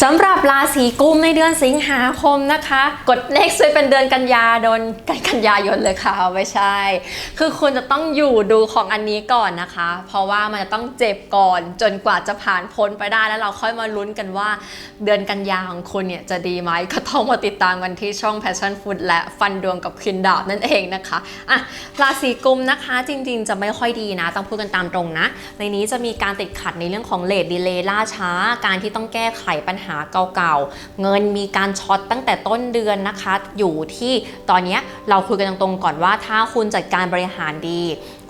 สำหรับราศีกุมในเดือนสิงหาคมนะคะ กดเลขสวยเป็นเดือนกันยาโดนกันกันยายนเลยค่ะไม่ใช่ คือคุณจะต้องอยู่ดูของอันนี้ก่อนนะคะ เพราะว่ามันจะต้องเจ็บก่อนจนกว่าจะผ่านพ้นไปได้แล้วเราค่อยมาลุ้นกันว่า เดือนกันยาของคุณเนี่ยจะดีไหมก็ต้องมาติดตามกันที่ช่อง Passion Food และฟันดวงกับคินดาบนั่นเองนะคะอะราศีกุมนะคะจริงๆ จะไม่ค่อยดีนะ ต้องพูดกันตามตรงนะ ในนี้จะมีการติดขัดในเรื่องของเลทดีเลย์ล่าช้า การที่ต้องแก้ไขปัญหาเก่าๆ เงินมีการช็อตตั้งแต่ต้นเดือนนะคะ อยู่ที่ตอนนี้เราคุยกันตรงๆก่อนว่าถ้าคุณจัดการบริหารดี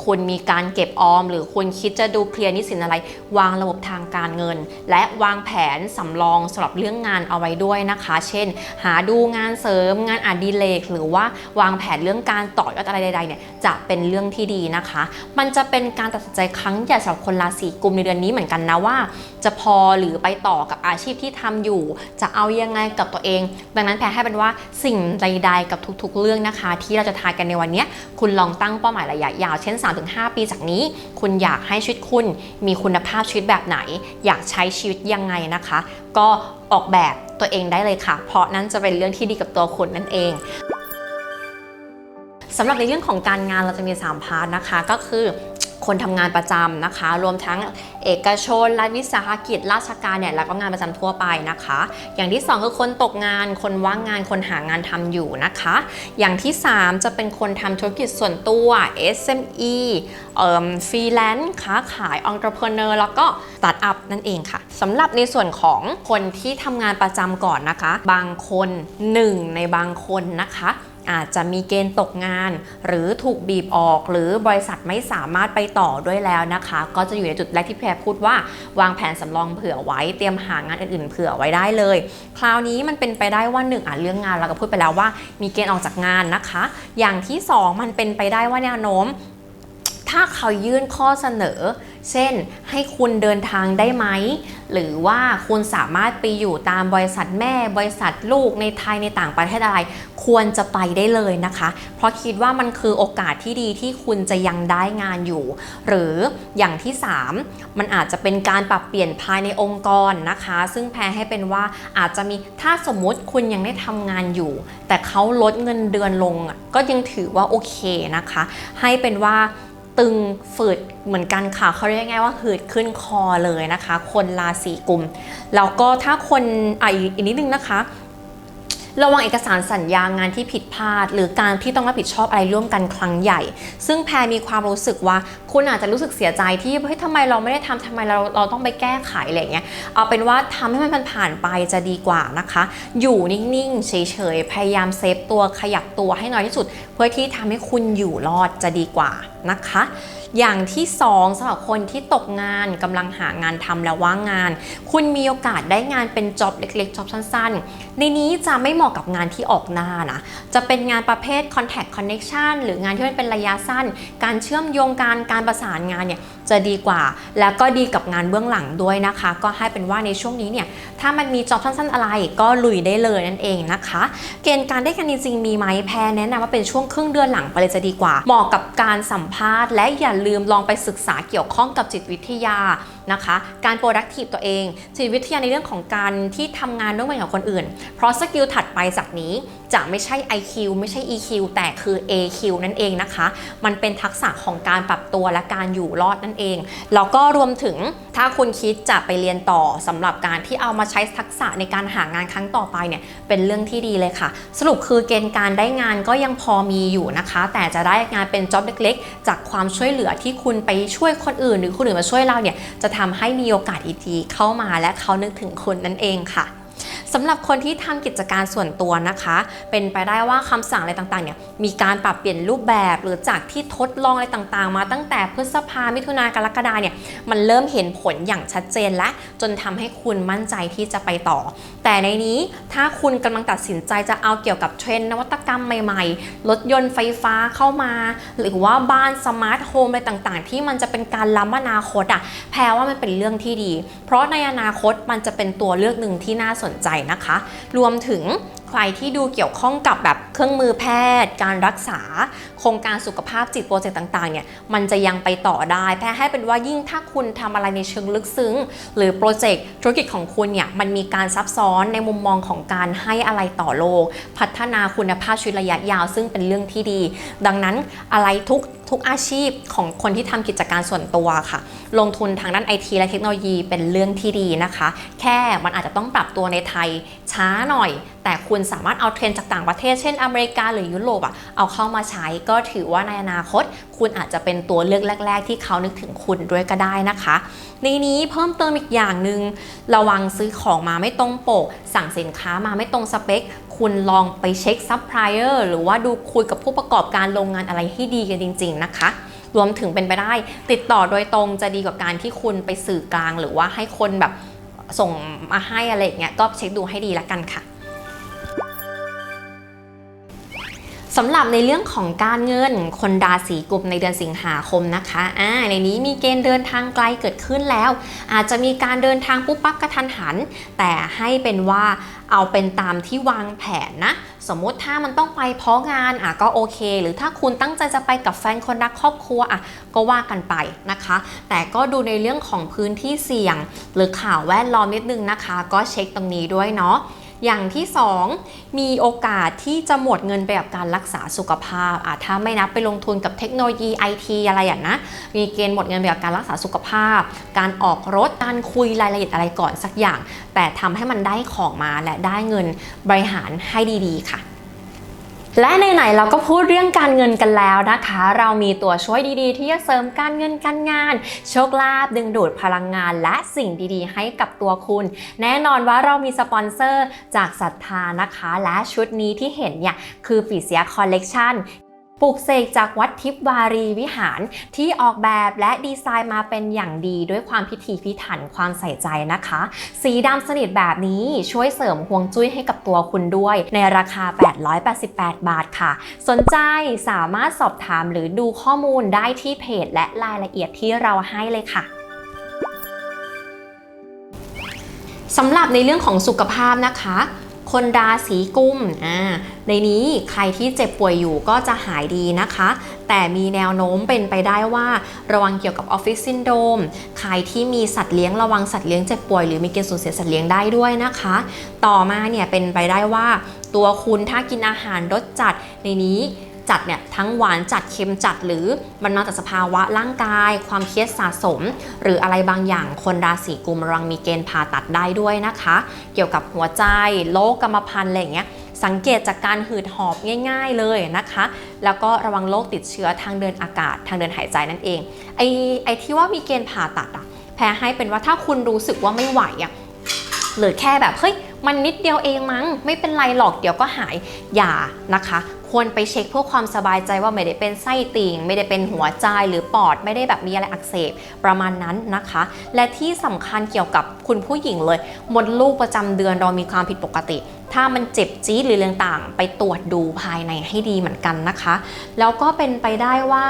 คุณมีการเก็บออม หรือคุณคิดจะดูเคลียร์นิสินอะไร วางระบบทางการเงิน และวางแผนสำรองสำหรับเรื่องงานเอาไว้ด้วยนะคะ เช่น หาดูงานเสริมงานอดิเรกหรือว่าวางแผนเรื่องการต่อยอดอะไรใดๆเนี่ยจะเป็นเรื่องที่ดีนะคะ มันจะเป็นการตัดสินใจครั้งใหญ่สำหรับคนราศีกุมในเดือนนี้เหมือนกันนะว่า จะพอหรือไปต่อกับอาชีพที่ทำอยู่ จะเอายังไงกับตัวเอง ดังนั้นแพรให้เป็นว่าสิ่งใดๆกับทุกๆ เรื่องนะคะ ที่เราจะทายกันในวันนี้คุณลองตั้งเป้าหมายระยะยาวเช่น3-5 ปีจากนี้ คุณอยากให้ชีวิตคุณมีคุณภาพชีวิตแบบไหน อยากใช้ชีวิตยังไงนะคะ ก็ออกแบบตัวเองได้เลยค่ะ เพราะนั่นจะเป็นเรื่องที่ดีกับตัวคุณนั่นเองสำหรับในเรื่องของการงานเราจะมี 3 พาร์ทนะคะ ก็คือ คนทำงานประจำนะคะ รวมทั้งเอกชนรัฐวิสาหกิจราชการเนี่ยแล้วก็งานประจำทั่วไปนะคะ อย่างที่ 2 คือคนตกงาน คนว่างงานคนหางานทำอยู่นะคะ อย่างที่ 3 จะเป็นคนทำธุรกิจส่วนตัว SME เอ่อฟรีแลนซ์ค้าขายองค์ประกอบแล้วก็สตาร์ทอัพนั่นเองค่ะสำหรับในส่วนของคนที่ทำงานประจำก่อนนะคะ บางคนหนึ่งในบางคนนะคะ อาจจะมีเกณฑ์ตกงาน หรือถูกบีบออก หรือบริษัทไม่สามารถไปต่อด้วยแล้วนะคะ ก็จะอยู่ในจุดแรกที่แพรพูดว่าวางแผนสำรองเผื่อไว้เตรียมหางานอื่นๆเผื่อไว้ได้เลย คราวนี้มันเป็นไปได้ว่าหนึ่งอะเรื่องงานเราก็พูดไปแล้วว่า มีเกณฑ์ออกจากงานนะคะ อย่างที่สองมันเป็นไปได้ว่าแนวโน้ม ถ้าเขายื่นข้อเสนอ เช่น ให้คุณเดินทางได้ไหม หรือว่าคุณสามารถไปอยู่ตามบริษัทแม่ บริษัทลูกในไทยในต่างประเทศอะไร ควรจะไปได้เลยนะคะ เพราะคิดว่ามันคือโอกาสที่ดีที่คุณจะยังได้งานอยู่ หรืออย่างที่ 3 มันอาจจะเป็นการปรับเปลี่ยนภายในองค์กรนะคะ ซึ่งแพรให้เป็นว่าอาจจะมีถ้าสมมุติคุณยังได้ทำงานอยู่ แต่เขาลดเงินเดือนลงก็ยังถือว่าโอเคนะคะ ให้เป็นว่า ตึงฝืดเหมือนกันค่ะเขาเรียกง่ายๆว่าหืดขึ้นคอเลยนะคะ คนราศีกุมแล้วก็ถ้าคนอะอีกนิดนึงนะคะ ระวังเอกสารสัญญางานที่ผิดพลาด หรือการที่ต้องรับผิดชอบอะไรร่วมกันครั้งใหญ่ ซึ่งแพรมีความรู้สึกว่าคุณอาจจะรู้สึกเสียใจที่เฮ้ยทำไมเราไม่ได้ทำทำไมเราเราต้องไปแก้ไขอะไรเงี้ยเอาเป็นว่าทำให้มันผ่านไปจะดีกว่านะคะ อยู่นิ่งๆเฉยๆพยายามเซฟตัวขยับตัวให้น้อยที่สุด เพื่อที่ทำให้คุณอยู่รอดจะดีกว่านะคะ อย่างที่สองสำหรับคนที่ตกงานกำลังหางานทำและว่างงาน คุณมีโอกาสได้งานเป็นจ็อบเล็กๆจ็อบสั้น ๆ ในนี้จะไม่เหมาะกับงานที่ออกหน้านะ จะเป็นงานประเภท contact connection หรืองานที่มันเป็นระยะสั้น การเชื่อมโยงการการประสานงานเนี่ยจะดีกว่า แล้วก็ดีกับงานเบื้องหลังด้วยนะคะ ก็ให้เป็นว่าในช่วงนี้เนี่ยถ้ามันมีจ็อบสั้น ๆ อะไรก็ลุยได้เลยนั่นเองนะคะ เกณฑ์การได้งานจริงๆมีไหมแพรแนะนำว่าเป็นช่วงครึ่งเดือนหลังไปเลยจะดีกว่า เหมาะกับการสัมภาษณ์และอย่าลืมลองไปศึกษาเกี่ยวข้องกับจิตวิทยา นะคะ การ productive ตัวเองจิตวิทยาในเรื่องของการที่ทำงานร่วมกันกับคนอื่น เพราะสกิลถัดไปจากนี้จะไม่ใช่ IQ ไม่ใช่ EQ แต่คือ AQ นั่นเองนะคะ มันเป็นทักษะของการปรับตัวและการอยู่รอดนั่นเอง แล้วก็รวมถึงถ้าคุณคิดจะไปเรียนต่อสำหรับการที่เอามาใช้ทักษะในการหางานครั้งต่อไปเนี่ยเป็นเรื่องที่ดีเลยค่ะ สรุปคือเกณฑ์การได้งานก็ยังพอมีอยู่นะคะ แต่จะได้งานเป็นจ็อบเล็ก ๆ จากความช่วยเหลือที่คุณไปช่วยคนอื่น หรือคนอื่นมาช่วยเราเนี่ยจะทำให้มีโอกาสดีๆเข้ามาและเขานึกถึงคุณนั่นเองค่ะ สำหรับคนที่ทำกิจการส่วนตัวนะคะ เป็นไปได้ว่าคำสั่งอะไรต่างๆเนี่ยมีการปรับเปลี่ยนรูปแบบหรือจากที่ทดลองอะไรต่างๆ มาตั้งแต่พฤษภามิถุนากรกฎาเนี่ยมันเริ่มเห็นผลอย่างชัดเจนและจนทำให้คุณมั่นใจที่จะไปต่อ แต่ในนี้ถ้าคุณกำลังตัดสินใจจะเอาเกี่ยวกับเทรนด์นวัตกรรมใหม่ๆ รถยนต์ไฟฟ้าเข้ามา หรือว่าบ้านสมาร์ทโฮมอะไรต่างๆ ที่มันจะเป็นการล้ำอนาคตอะแพรว่ามันเป็นเรื่องที่ดี เพราะในอนาคตมันจะเป็นตัวเลือกหนึ่งที่น่าสนใจนะคะ รวมถึง ใครที่ดูเกี่ยวข้องกับแบบเครื่องมือแพทย์ การรักษา โครงการสุขภาพจิตโปรเจกต์ต่างๆเนี่ยมันจะยังไปต่อได้แพรให้เป็นว่ายิ่งถ้าคุณทำอะไรในเชิงลึกซึ้ง หรือโปรเจกต์ธุรกิจของคุณเนี่ยมันมีการซับซ้อนในมุมมองของการให้อะไรต่อโลก พัฒนาคุณภาพชีวิตระยะยาว ซึ่งเป็นเรื่องที่ดี ดังนั้นอะไรทุกทุกอาชีพของคนที่ทำกิจการส่วนตัวค่ะ ลงทุนทางด้านไอทีและเทคโนโลยีเป็นเรื่องที่ดีนะคะ แค่มันอาจจะต้องปรับตัวในไทยช้าหน่อยแต่คุณสามารถเอาเทรนจากต่างประเทศเช่นอเมริกาหรือยุโรปอะเอาเข้ามาใช้ก็ถือว่าในอนาคต คุณอาจจะเป็นตัวเลือกแรก ๆ ที่เขานึกถึงคุณด้วยก็ได้นะคะ ในนี้เพิ่มเติมอีกอย่างหนึ่งระวังซื้อของมาไม่ตรงปก สั่งสินค้ามาไม่ตรงสเปค คุณลองไปเช็คซัพพลายเออร์หรือว่าดูคุยกับผู้ประกอบการโรงงานอะไรให้ดีกันจริง ๆ นะคะรวมถึงเป็นไปได้ ติดต่อโดยตรงจะดีกว่าการที่คุณไปสื่อกลาง หรือว่าให้คนแบบส่งมาให้อะไรอย่างเงี้ยก็เช็คดูให้ดีละกันค่ะ สำหรับในเรื่องของการเงินคนราศีกุมในเดือนสิงหาคมนะคะอ่าในนี้มีเกณฑ์เดินทางไกลเกิดขึ้นแล้ว อาจจะมีการเดินทางปุ๊บปั๊บกระทันหัน แต่ให้เป็นว่าเอาเป็นตามที่วางแผนนะ สมมติถ้ามันต้องไปเพราะงานอะก็โอเค หรือถ้าคุณตั้งใจจะไปกับแฟนคนรักครอบครัวอะก็ว่ากันไปนะคะ แต่ก็ดูในเรื่องของพื้นที่เสี่ยง หรือข่าวแวดล้อมนิดนึงนะคะ ก็เช็คตรงนี้ด้วยเนาะ อย่างที่ 2 มีโอกาสที่จะหมดเงินไปกับการรักษาสุขภาพอะถ้าไม่นับไปลงทุนกับเทคโนโลยีไอทีอะไรอย่างนะมีเกณฑ์หมดเงินไปกับการรักษาสุขภาพ การออกรถการคุยรายละเอียดอะไรก่อนสักอย่าง แต่ทำให้มันได้ของมาและได้เงินบริหารให้ดีๆค่ะ และในไหนเราก็พูดเรื่องการเงินกันแล้วนะคะ เรามีตัวช่วยดีๆ ที่จะเสริมการเงินการงาน โชคลาภดึงดูดพลังงาน และสิ่งดีๆ ให้กับตัวคุณ แน่นอนว่าเรามีสปอนเซอร์จากศรัทธานะคะ และชุดนี้ที่เห็นเนี่ยคือปีเสียคอลเลกชัน ปลูกเสกจากวัดทิพวารีวิหารที่ออกแบบและดีไซน์มาเป็นอย่างดีด้วยความพิถีพิถันความใส่ใจนะคะ สีดำสนิทแบบนี้ช่วยเสริมห่วงจุ้ยให้กับตัวคุณด้วย ในราคา 888 บาทค่ะ สนใจสามารถสอบถามหรือดูข้อมูลได้ที่เพจและรายละเอียดที่เราให้เลยค่ะสำหรับในเรื่องของสุขภาพนะคะ คนราศีกุมอ่า ในนี้ใครที่เจ็บป่วยอยู่ก็จะหายดีนะคะ แต่มีแนวโน้มเป็นไปได้ว่า ระวังเกี่ยวกับออฟฟิศซินโดมใครที่มีสัตว์เลี้ยงระวังสัตว์เลี้ยงเจ็บป่วยหรือมีเกณฑ์สูญเสียสัตว์เลี้ยงได้ด้วยนะคะ ต่อมาเนี่ยเป็นไปได้ว่า ตัวคุณถ้ากินอาหารรสจัดในนี้จัดเนี่ยทั้งหวานจัดเค็มจัดหรือมันมาจากสภาวะร่างกาย ความเครียดสะสม หรืออะไรบางอย่างคนราศีกุมรังมีเกณฑ์ผ่าตัดได้ด้วยนะคะ เกี่ยวกับหัวใจโรคกรรมพันธุ์อะไรอย่างเงี้ย สังเกตจากการหืดหอบง่าย ๆเลยนะคะ แล้วก็ระวังโรคติดเชื้อทางเดินอากาศทางเดินหายใจนั่นเอง ไอ้ไอ้ที่ว่ามีเกณฑ์ผ่าตัดอะแพ้ให้เป็นว่าถ้าคุณรู้สึกว่าไม่ไหวอะหรือแค่แบบเฮ้ยมันนิดเดียวเองมั้ง ไม่เป็นไรหรอกเดี๋ยวก็หายอย่านะคะ ควรไปเช็คเพื่อความสบายใจว่าไม่ได้เป็นไส้ติ่ง ไม่ได้เป็นหัวใจหรือปอด ไม่ได้แบบมีอะไรอักเสบประมาณนั้นนะคะ และที่สำคัญเกี่ยวกับคุณผู้หญิงเลย มดลูกประจำเดือนเรามีความผิดปกติ ถ้ามันเจ็บจี๊ดหรือเรื่องต่างไปตรวจดูภายในให้ดีเหมือนกันนะคะ แล้วก็เป็นไปได้ว่า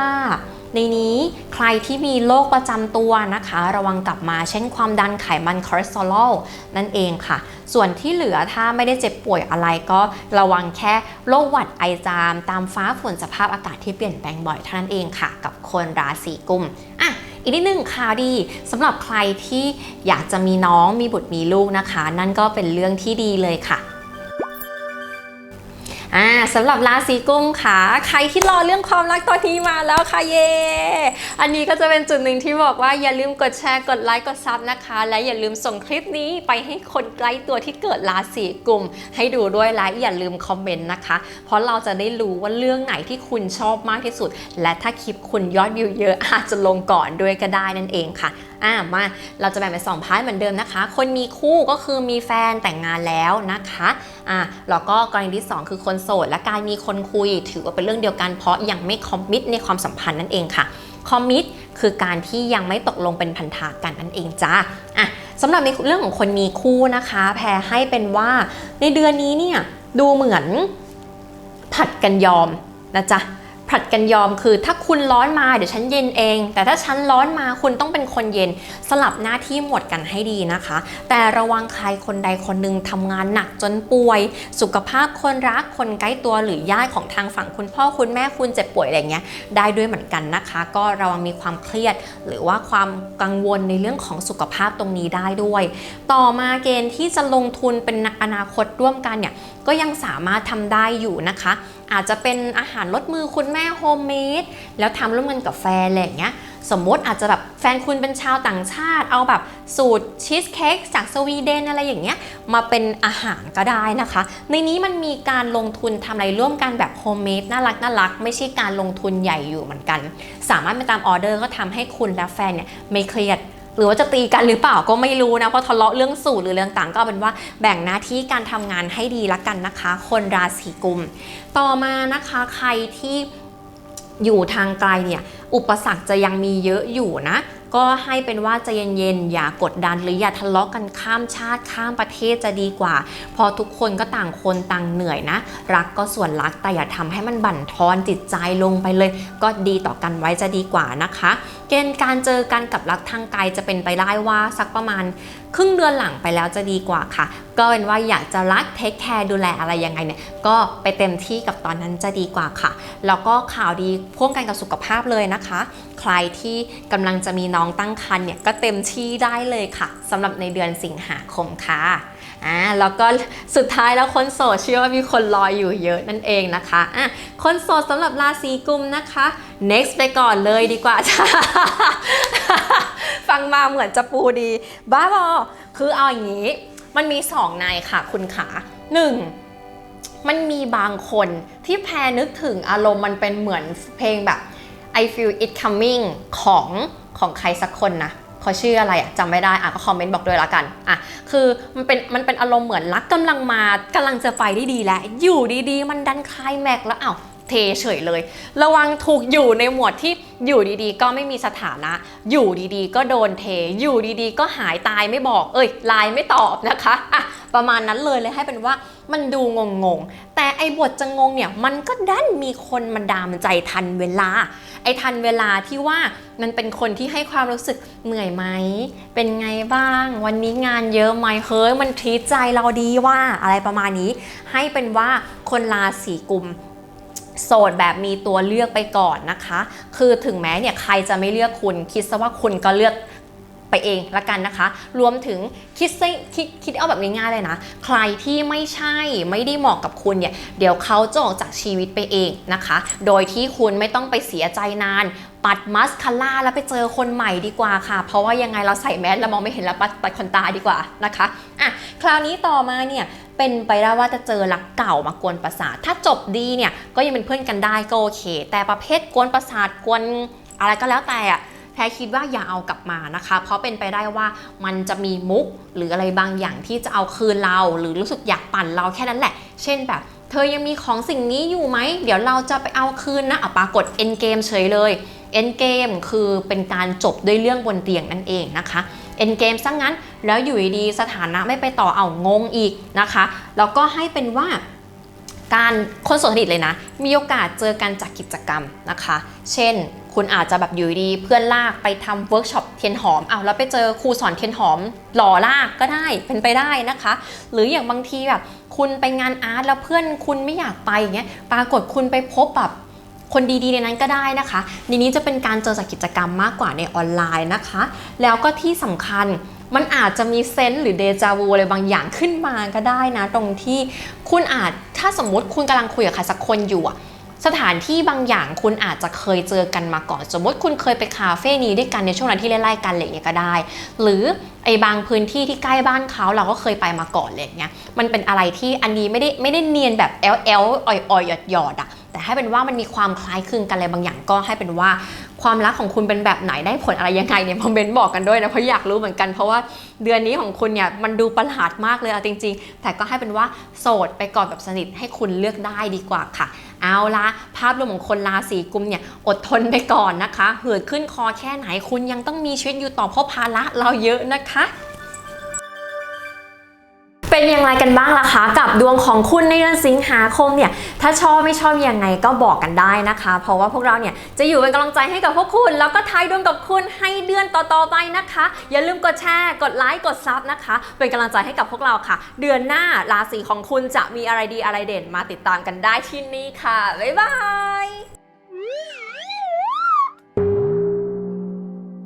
ในนี้ใครที่มีโรคประจำตัวนะคะ ระวังกลับมาเช่นความดันไขมันคอเลสเตอรอลนั่นเองค่ะ ส่วนที่เหลือถ้าไม่ได้เจ็บป่วยอะไรก็ระวังแค่โรคหวัดไอจาม ตามฟ้าฝนสภาพอากาศที่เปลี่ยนแปลงบ่อยเท่านั้นเองค่ะ กับคนราศีกุมอะอีกนิดนึงข่าวดีสำหรับใครที่อยากจะมีน้องมีบุตรมีลูกนะคะ นั่นก็เป็นเรื่องที่ดีเลยค่ะ อ่าสำหรับราศีกุมค่ะ ใครที่รอเรื่องความรักตอนนี้มาแล้วค่ะเย่อันนี้ก็จะเป็นจุดหนึ่งที่บอกว่าอย่าลืมกดแชร์ กดไลค์ กดซับนะคะ และอย่าลืมส่งคลิปนี้ไปให้คนใกล้ตัวที่เกิดราศีกุม ให้ดูด้วยและอย่าลืมคอมเมนต์นะคะ เพราะเราจะได้รู้ว่าเรื่องไหนที่คุณชอบมากที่สุด และถ้าคลิปคุณยอดวิวเยอะอาจจะลงก่อนด้วยก็ได้นั่นเองค่ะ อ่ามาเราจะแบ่งเป็นสองพาร์ทเหมือนเดิมนะคะ คนมีคู่ก็คือมีแฟนแต่งงานแล้วนะคะอ่าแล้วก็กรณีที่ 2 คือคนโสด และการมีคนคุย ถือว่าเป็นเรื่องเดียวกันเพราะยังไม่คอมมิตในความสัมพันธ์นั่นเองค่ะคอมมิตคือการที่ยังไม่ตกลงเป็นพันธะกันนั่นเองจ้าอะสำหรับในเรื่องของคนมีคู่นะคะ แพรให้เป็นว่าในเดือนนี้เนี่ยดูเหมือนผัดกันยอมนะจ๊ะ ผลัดกันยอมคือ ถ้าคุณร้อนมาเดี๋ยวฉันเย็นเอง แต่ถ้าฉันร้อนมาคุณต้องเป็นคนเย็น สลับหน้าที่หมดกันให้ดีนะคะ แต่ระวังใครคนใดคนหนึ่งทำงานหนักจนป่วย สุขภาพคนรักคนใกล้ตัวหรือญาติของทางฝั่งคุณพ่อคุณแม่คุณเจ็บป่วยอะไรเงี้ยได้ด้วยเหมือนกันนะคะ ก็ระวังมีความเครียด หรือว่าความกังวลในเรื่องของสุขภาพตรงนี้ได้ด้วย ต่อมาเกณฑ์ที่จะลงทุนเป็นอนาคตร่วมกันเนี่ยก็ยังสามารถทำได้อยู่นะคะ อาจจะเป็นอาหารลดมือคุณแม่โฮมเมดแล้วทำร่วมกันกับแฟนอะไรอย่างเงี้ยสมมติอาจจะแบบแฟนคุณเป็นชาวต่างชาติ เอาแบบสูตรชีสเค้กจากสวีเดนอะไรอย่างเงี้ยมาเป็นอาหารก็ได้นะคะ ในนี้มันมีการลงทุนทำอะไรร่วมกันแบบโฮมเมดน่ารักน่ารักไม่ใช่การลงทุนใหญ่อยู่เหมือนกัน สามารถไปตามออเดอร์ก็ทำให้คุณและแฟนเนี่ยไม่เครียด หรือว่าจะตีกันหรือเปล่าก็ไม่รู้นะ เพราะทะเลาะเรื่องสูตรหรือเรื่องต่างก็เป็นว่าแบ่งหน้าที่การทำงานให้ดีละกันนะคะ คนราศีกุม ต่อมานะคะใครที่อยู่ทางไกลเนี่ยอุปสรรคจะยังมีเยอะอยู่นะ ก็ให้เป็นว่าใจเย็นๆอย่ากดดัน หรืออย่าทะเลาะกันข้ามชาติข้ามประเทศจะดีกว่า พอทุกคนก็ต่างคนต่างเหนื่อยนะ รักก็ส่วนรักแต่อย่าทำให้มันบั่นทอนจิตใจลงไปเลย ก็ดีต่อกันไว้จะดีกว่านะคะ เกณฑ์การเจอกันกับรักทางไกลจะเป็นไปได้ว่าสักประมาณครึ่งเดือนหลังไปแล้วจะดีกว่าค่ะ ก็เป็นว่าอยากจะรักเทคแคร์ดูแลอะไรยังไงเนี่ยก็ไปเต็มที่กับตอนนั้นจะดีกว่าค่ะ แล้วก็ข่าวดีพ่วงกันกับสุขภาพเลยนะคะ ใครที่กำลังจะมีน้องตั้งครรภ์เนี่ยก็เต็มที่ได้เลยค่ะสำหรับในเดือนสิงหาคมค่ะอ่าแล้วก็สุดท้ายแล้วคนโสดเชื่อว่ามีคนรออยู่เยอะนั่นเองนะคะอะคนโสดสำหรับราศีกุมนะคะ next ไปก่อนเลยดีกว่าจ้าฟังมาเหมือนจะปูดี บ้าบอคือเอาอย่างนี้ มันมีสองในค่ะคุณขาหนึ่งมันมีบางคนที่แพรนึกถึงอารมณ์มันเป็นเหมือนเพลงแบบ I feel it coming ของของใครสักคนนะเขาชื่ออะไรอะจำไม่ได้อะก็คอมเมนต์บอกด้วยละกันอะคือมันเป็นมันเป็นอารมณ์เหมือนรักกำลังมากำลังจะไปได้ดีแล้ว อยู่ดีๆ มันดันคลายแม็กซ์แล้วอ้าวเทเฉยเลย ระวังถูกอยู่ในหมวดที่อยู่ดีๆ ก็ไม่มีสถานะ อยู่ดีๆ ก็โดนเท อยู่ดีๆ ก็หายตายไม่บอก เอ้ยไลน์ไม่ตอบนะคะอะประมาณนั้นเลยเลยให้เป็นว่า มันดูงงๆแต่ไอ้บทจะงงเนี่ยมันก็ดันมีคนมาดามใจทันเวลา ไอ้ทันเวลาที่ว่ามันเป็นคนที่ให้ความรู้สึกเหนื่อยไหม เป็นไงบ้าง วันนี้งานเยอะไหมเฮ้ยมันทีใจเราดีว่าอะไรประมาณนี้ ให้เป็นว่าคนราศีกุมโสดแบบมีตัวเลือกไปก่อนนะคะ คือถึงแม้เนี่ยใครจะไม่เลือกคุณคิดซะว่าคุณก็เลือก ไปเองละกันนะคะ รวมถึงคิดคิดคิดเอาแบบง่ายๆเลยนะ ใครที่ไม่ใช่ไม่ได้เหมาะกับคุณเนี่ย เดี๋ยวเขาจะออกจากชีวิตไปเองนะคะ โดยที่คุณไม่ต้องไปเสียใจนาน ปัดมัสคาร่าแล้วไปเจอคนใหม่ดีกว่าค่ะ เพราะว่ายังไงเราใส่แมสแล้วมองไม่เห็นแล้วปัดปัดขนตาดีกว่านะคะอะคราวนี้ต่อมาเนี่ยเป็นไปได้ว่าจะเจอรักเก่ามากวนประสาท ถ้าจบดีเนี่ยก็ยังเป็นเพื่อนกันได้ก็โอเค แต่ประเภทกวนประสาทกวนอะไรก็แล้วแต่อะ แพรคิดว่าอย่าเอากลับมานะคะ เพราะเป็นไปได้ว่ามันจะมีมุกหรืออะไรบางอย่างที่จะเอาคืนเรา หรือรู้สึกอยากปั่นเราแค่นั้นแหละ เช่นแบบเธอยังมีของสิ่งนี้อยู่ไหม เดี๋ยวเราจะไปเอาคืนนะอะปรากฏ end game เฉยเลย end game คือเป็นการจบด้วยเรื่องบนเตียงนั่นเองนะคะ end game ซะงั้น แล้วอยู่ดีๆสถานะไม่ไปต่อเอางงอีกนะคะ แล้วก็ให้เป็นว่าการคนสดสนิทเลยนะ มีโอกาสเจอกันจากกิจกรรมนะคะ เช่น คุณอาจจะแบบอยู่ดีเพื่อนลากไปทำเวิร์กช็อปเทียนหอมเอาแล้วไปเจอครูสอนเทียนหอมหล่อลากก็ได้เป็นไปได้นะคะ หรืออย่างบางทีแบบ คุณไปงานอาร์ตแล้วเพื่อนคุณไม่อยากไปอย่างเงี้ยปรากฏคุณไปพบแบบคนดีๆในนั้นก็ได้นะคะในนี้จะเป็นการเจอจากกิจกรรมมากกว่าในออนไลน์นะคะ แล้วก็ที่สำคัญมันอาจจะมีเซนส์หรือเดจาวูอะไรบางอย่างขึ้นมาก็ได้นะ ตรงที่คุณอาจถ้าสมมติคุณกำลังคุยกับใครสักคนอยู่อะ สถานที่บางอย่างคุณอาจจะเคยเจอกันมาก่อน สมมติคุณเคยไปคาเฟ่นี้ด้วยกันในช่วงนั้นที่ไล่ๆกันอะไรอย่างเงี้ยก็ได้ หรือไอ้บางพื้นที่ที่ใกล้บ้านเขาเราก็เคยไปมาก่อนอะไรอย่างเงี้ยมันเป็นอะไรที่อันนี้ไม่ได้ไม่ได้เนียนแบบแอลแอลอ่อยอ่อยหยอดหยอดอะแต่ให้เป็นว่ามันมีความคล้ายคลึงกันอะไรบางอย่างก็ให้เป็นว่าความรักของคุณเป็นแบบไหนได้ผลอะไรยังไงเนี่ยคอมเมนต์บอกกันด้วยนะเพราะอยากรู้เหมือนกันเพราะว่าเดือนนี้ของคุณเนี่ยมันดูประหลาดมากเลยเอาจริง ๆ แต่ก็ให้เป็นว่าโสดไปก่อนแบบสนิทให้คุณเลือกได้ดีกว่าค่ะ เอาละภาพรวมของคนราศีกุมเนี่ยอดทนไปก่อนนะคะ เหือดขึ้นคอแค่ไหนคุณยังต้องมีชีวิตอยู่ต่อเพราะภาระเราเยอะนะคะ เป็นอย่างไรกันบ้างล่ะคะ กับดวงของคุณในเดือนสิงหาคมเนี่ยถ้าชอบไม่ชอบยังไงก็บอกกันได้นะคะ เพราะว่าพวกเราเนี่ยจะอยู่เป็นกำลังใจให้กับพวกคุณ แล้วก็ทายดวงกับคุณให้เดือนต่อๆไปนะคะ อย่าลืมกดแชร์ กดไลค์กดซับนะคะ เป็นกำลังใจให้กับพวกเราค่ะ เดือนหน้าราศีของคุณจะมีอะไรดีอะไรเด่นมาติดตามกันได้ที่นี่ค่ะบ๊ายบาย